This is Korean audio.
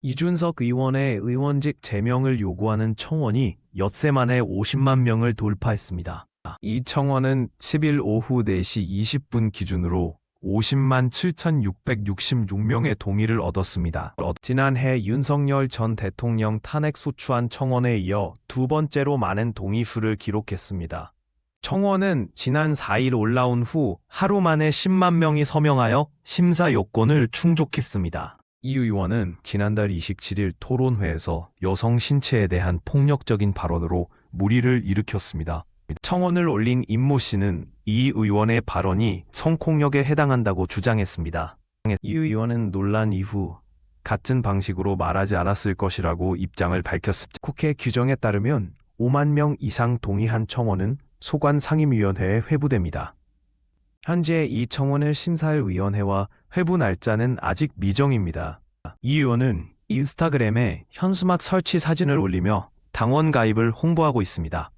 이준석 의원의 의원직 제명을 요구하는 청원이 엿새 만에 50만 명을 돌파했습니다. 이 청원은 10일 오후 4시 20분 기준으로 50만 7,666명의 동의를 얻었습니다. 지난해 윤석열 전 대통령 탄핵 소추안 청원에 이어 두 번째로 많은 동의수를 기록했습니다. 청원은 지난 4일 올라온 후 하루 만에 10만 명이 서명하여 심사 요건을 충족했습니다. 이 의원은 지난달 27일 토론회에서 여성 신체에 대한 폭력적인 발언으로 물의를 일으켰습니다. 청원을 올린 임모 씨는 이 의원의 발언이 성폭력에 해당한다고 주장했습니다. 이 의원은 논란 이후 같은 방식으로 말하지 않았을 것이라고 입장을 밝혔습니다. 국회 규정에 따르면 5만 명 이상 동의한 청원은 소관 상임위원회에 회부됩니다. 현재 이 청원을 심사할 위원회와 회부 날짜는 아직 미정입니다. 이 의원은 인스타그램에 현수막 설치 사진을 올리며 당원 가입을 홍보하고 있습니다.